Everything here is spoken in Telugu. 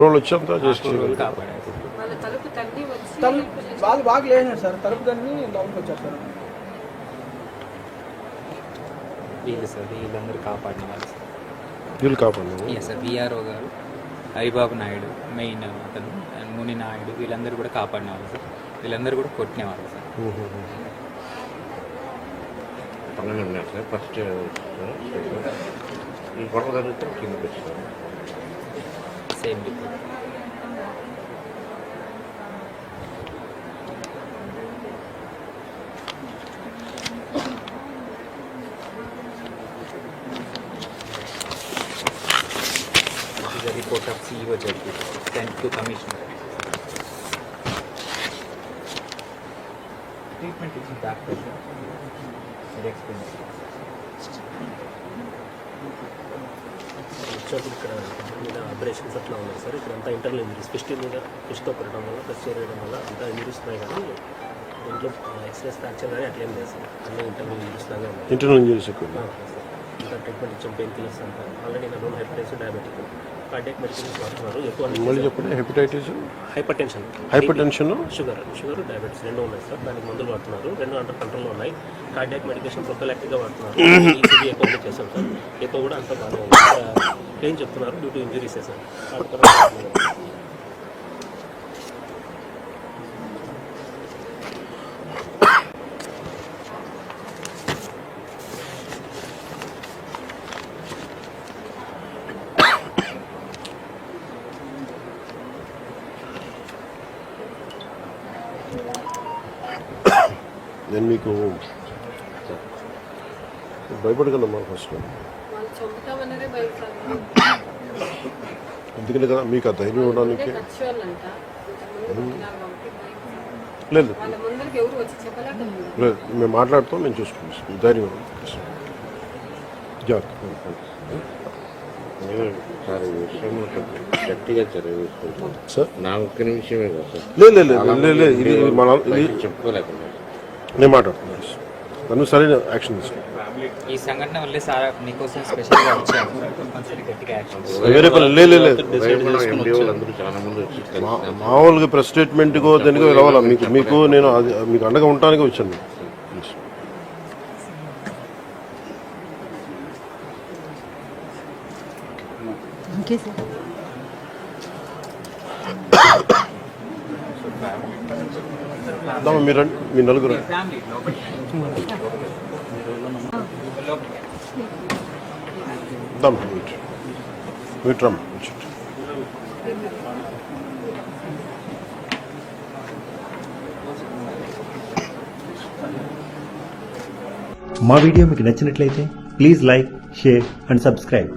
రోజులు వచ్చేంత జస్ట్ తలుపు బాగా లేనాడు సార్ తలుపు తన్ని లోపలికి వచ్చారు సార్ వీళ్ళు సార్ వీళ్ళందరూ కాపాడిన వాళ్ళు సార్. వీళ్ళు కాపాడు ఎస్ సార్ విఆర్ఓ గారు హరిబాబు నాయుడు మెయిన్ అతను అండ్ ముని నాయుడు వీళ్ళందరూ కూడా కాపాడిన వాళ్ళు సార్. వీళ్ళందరూ కూడా కొట్టినవాళ్ళు సార్. పన్నెండు ఫస్ట్ ఈ గొడవ జరిగితే కిందకి వచ్చారు same method. This is a report of CEO Jagdish sent to Commissioner. Treatment is in back pressure. It explains వచ్చినప్పుడు ఇక్కడ మీద అబ్రేషన్స్ అట్లా ఉన్నాయి సార్. ఇక్కడ అంతా ఇంటర్నల్ ఇంజరీస్ ఫిస్ట్ మీద ఫిష్తో కొట్టడం వల్ల ప్రెస్ చేయడం వల్ల అంతా ఇంజరీస్ ఉన్నాయి కానీ దీంట్లో ఎక్స్ప్రెస్ ఫ్రాక్చర్ కానీ అట్లేం లేదు సార్. అన్నీ ఇంటర్నల్ ఇంజరీస్ లాగా ఉన్నాయి ఇంటర్నల్ ఇంజరీస్ ఎక్కువ ట్రీట్మెంట్ ఇచ్చాం పెయిన్ కిల్లర్స్ అంతా. ఆల్రెడీ నా known hepatitis diabetic cardiac medicines వాడుతున్నారు ఎక్కువ మళ్ళీ చెప్పండి. Hepatitis? Hypertension hypertension sugar. Sugar diabetes రెండు ఉన్నాయి సార్. దానికి మందులు వాడుతున్నారు. రెండు అండర్ కంట్రోల్లో ఉన్నాయి. కార్డియాక్ మెడికేషన్ ప్రొఫైలాక్టిక్గా వాడుతున్నారు. ఈసీజీ ఎక్కువ చేశాం సార్. ఎక్కువ కూడా అంతా ఉంది. ఏం చెప్తున్నారు డ్యూ టు ఇంజరీస్ సార్. నేను మీకు భయపడగలమ్మా ఫస్ట్. ఎందుకంటే కదా మీకు ఆ ధైర్యం ఇవ్వడానికి భయం. లేదు. లేదు మేము మాట్లాడుతాం మేము చూసుకుంటాం ధైర్యం. జాగ్రత్త. గట్టిగా చర్య తీసుకుంటాను సార్? నా ఒక్క నిమిషమే కదా సార్. లేదు లేదు లేదు లేదు లేదు ఇది ఇది మన ఇది బయటికి చెప్పుకోలేకుండా. నేను మాట్లాడుతున్నాను నన్ను సరైన యాక్షన్ ఈ సంఘటన వల్లే సార్ వేరే పని లేదు మామూలుగా ప్రెస్ స్టేట్మెంట్కో దేనికో రావాలా మీకు మీకు నేను అది మీకు అండగా ఉండటానికి వచ్చాను ప్లీజ్ దమ్మా మీరు మీ నలుగురు రండి. ఫ్యామిలీ లోపల దమ్మా వీటి వీటి రమ్మ కూర్చోండి. మా వీడియో మీకు నచ్చినట్లయితే please like share and subscribe.